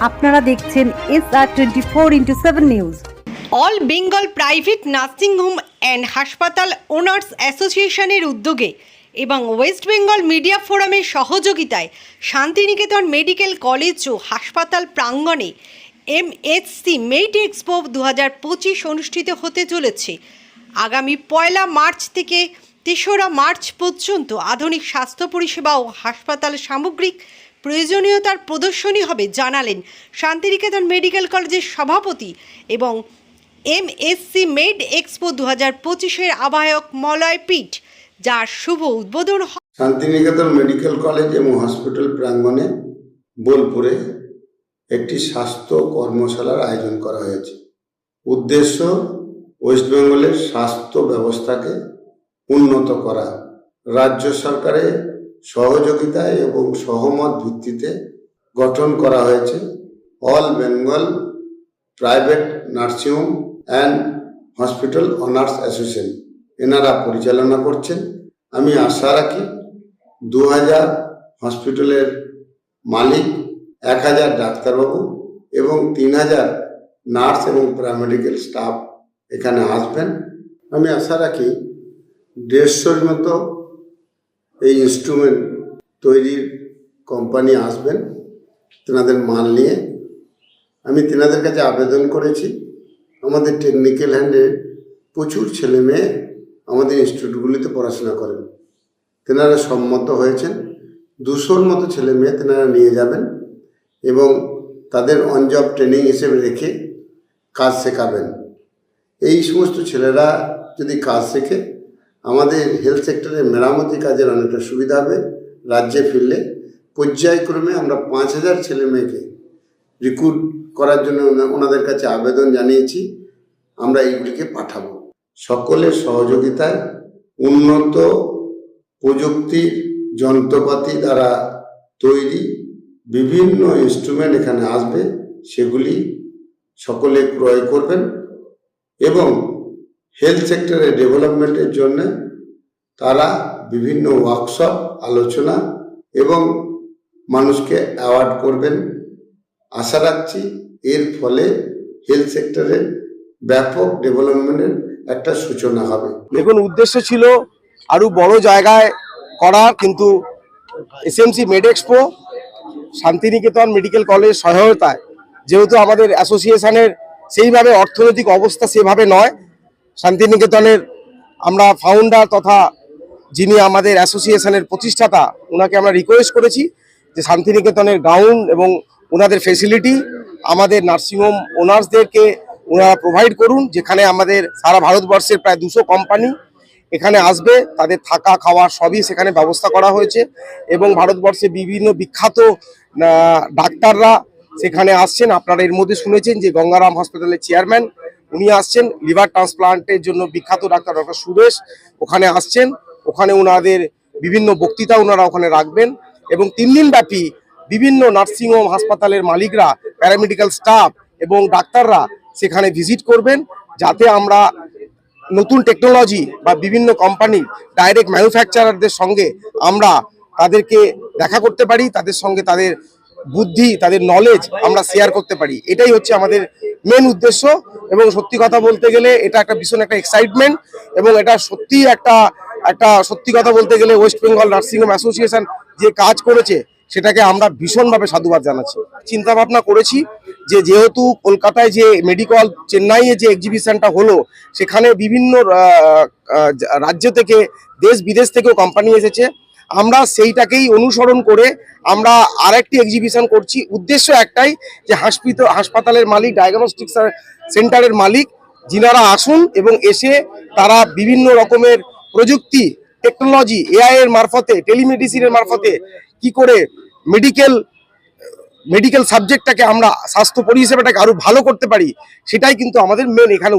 আপনারা দেখছেন S R twenty four into seven news all Bengal private nursing home and হাসপাতাল owners অ্যাসোসিয়েশনের উদ্যোগে এবং ওয়েস্ট বেঙ্গল মিডিয়া ফোরামের সহযোগিতায় শান্তিনিকেতন মেডিকেল কলেজ ও হাসপাতাল প্রাঙ্গণে এমএসসি মেড এক্সপো দু হাজার পঁচিশ অনুষ্ঠিত হতে চলেছে। আগামী পয়লা মার্চ থেকে তেসরা মার্চ পর্যন্ত আধুনিক স্বাস্থ্য পরিষেবা ও হাসপাতাল সামগ্রিক প্রয়োজনীয়তার প্রদর্শনী হবে জানালেন শান্তিনিকেতন মেডিকেল কলেজের সভাপতি এবং এমএসসি মেড এক্সপো দু হাজার পঁচিশের আহ্বায়ক মলয় পিঠ, যার শুভ উদ্বোধন শান্তিনিকেতন মেডিকেল কলেজ এবং হসপিটাল প্রাঙ্গণে বোলপুরে একটি স্বাস্থ্য কর্মশালার আয়োজন করা হয়েছে। উদ্দেশ্য ওয়েস্ট বেঙ্গলের স্বাস্থ্য ব্যবস্থাকে উন্নত করা। রাজ্য সরকারের সহযোগিতায় এবং সহমত ভিত্তিতে গঠন করা হয়েছে। All Bengal private nursing home and hospital owners association. এনারা পরিচালনা করছেন। আমি আশা রাখি দু হাজার হসপিটালের মালিক এক হাজার ডাক্তারবাবু এবং তিন হাজার নার্স এবং প্যারামেডিক্যাল স্টাফ এখানে আসবেন। আমি আশা রাখি দেড়শোর মতো এই ইনস্ট্রুমেন্ট তৈরির কোম্পানি আসবেন, তেনাদের মাল নিয়ে। আমি তেনাদের কাছে আবেদন করেছি। আমাদের টেকনিক্যাল হ্যান্ডে প্রচুর ছেলে মেয়ে আমাদের ইনস্টিটিউটগুলিতে পড়াশোনা করেন। তেনারা সম্মত হয়েছেন। দুশোর মতো ছেলে মেয়ে তেনারা নিয়ে যাবেন এবং তাদের অন জব ট্রেনিং হিসেবে রেখে কাজ শেখাবেন। এই সমস্ত ছেলেরা যদি কাজ শেখে আমাদের হেলথ সেক্টরে মেরামতি কাজের অনেকটা সুবিধা হবে। রাজ্যে ফিরলে পর্যায়ক্রমে আমরা পাঁচ হাজার ছেলে মেয়েকে রিক্রুট করার জন্য ওনা- ওনাদের কাছে আবেদন জানিয়েছি। আমরা এইগুলিকে পাঠাবো। সকলের সহযোগিতায় উন্নত প্রযুক্তির যন্ত্রপাতি দ্বারা তৈরি বিভিন্ন ইনস্ট্রুমেন্ট এখানে আসবে। সেগুলি সকলে ক্রয় করবেন এবং হেলথ সেক্টরের ডেভেলপমেন্টের জন্য তারা বিভিন্ন ওয়ার্কশপ আলোচনা এবং মানুষকে অ্যাওয়ার্ড করবেন। আশা রাখছি এর ফলে হেলথ সেক্টরের ব্যাপক ডেভেলপমেন্টের একটা সূচনা হবে। দেখুন, উদ্দেশ্য ছিল আরও বড় জায়গায় করা কিন্তু SMC med expo Shantiniketan medical college সহায়তায়, যেহেতু আমাদের অ্যাসোসিয়েশনের সেইভাবে অর্থনৈতিক অবস্থা সেভাবে নয় শান্তিনিকেতনের আমরা ফাউন্ডার তথা যিনি আমাদের অ্যাসোসিয়েশনের প্রতিষ্ঠাতা ওনাকে আমরা রিকোয়েস্ট করেছি যে শান্তিনিকেতনের গ্রাউন্ড এবং ওনাদের ফেসিলিটি আমাদের নার্সিংহোম ওনার্সদেরকে ওনারা প্রোভাইড করুন, যেখানে আমাদের সারা ভারতবর্ষের প্রায় দুশো কোম্পানি এখানে আসবে, তাদের থাকা, খাওয়া সবই সেখানে ব্যবস্থা করা হয়েছে এবং ভারতবর্ষে বিভিন্ন বিখ্যাত ডাক্তাররা সেখানে আসছেন। আপনারা এর মধ্যে শুনেছেন যে গঙ্গারাম হসপিটালের চেয়ারম্যান উনি আসছেন, লিভার ট্রান্সপ্লান্টের জন্য বিখ্যাত ডাক্তার ডক্টর সুরেশ ওখানে আসছেন। ওখানে ওনাদের বিভিন্ন বক্তৃতা ওনারা ওখানে রাখবেন এবং তিন দিন ব্যাপী বিভিন্ন নার্সিংহোম হাসপাতালের মালিকরা, প্যারামেডিক্যাল স্টাফ এবং ডাক্তাররা সেখানে ভিজিট করবেন যাতে আমরা নতুন টেকনোলজি বা বিভিন্ন কোম্পানি ডাইরেক্ট ম্যানুফ্যাকচারারদের সঙ্গে আমরা তাদেরকে দেখা করতে পারি, তাদের সঙ্গে তাদের বুদ্ধি, তাদের নলেজ আমরা শেয়ার করতে পারি। এটাই হচ্ছে আমাদের মেন উদ্দেশ্য এবং সত্যি কথা বলতে গেলে এটা একটা ভীষণ একটা এক্সাইটমেন্ট এবং এটা সত্যি একটা একটা সত্যি কথা বলতে গেলে ওয়েস্ট বেঙ্গল নার্সিংহোম অ্যাসোসিয়েশন যে কাজ করেছে, সেটাকে আমরা ভীষণভাবে সাধুবাদ জানাচ্ছি। চিন্তা ভাবনা করেছি যে যেহেতু কলকাতায় যে মেডিকেল চেন্নাইয়ে যে এক্সিবিশনটা হলো, সেখানে বিভিন্ন রাজ্য থেকে, দেশ বিদেশ থেকেও কোম্পানি এসেছে। আমরা সেইটাকেই অনুসরণ করে আমরা আরেকটি এক্সিবিশন করছি। উদ্দেশ্য একটাই যে হাসপিটাল হাসপাতালের মালিক ডায়াগনস্টিক সেন্টারের মালিক, যিনারা আসুন এবং এসে তারা বিভিন্ন রকমের প্রযুক্তি টেকনোলজি এআই এর মারফতে টেলিমেডিসিনের মারফতে কি করে মেডিকেল মেডিকেল সাবজেক্টটাকে আমরা স্বাস্থ্য পরিষেবাটাকে আরও ভালো করতে পারি, সেটাই কিন্তু আমাদের মেন এখানে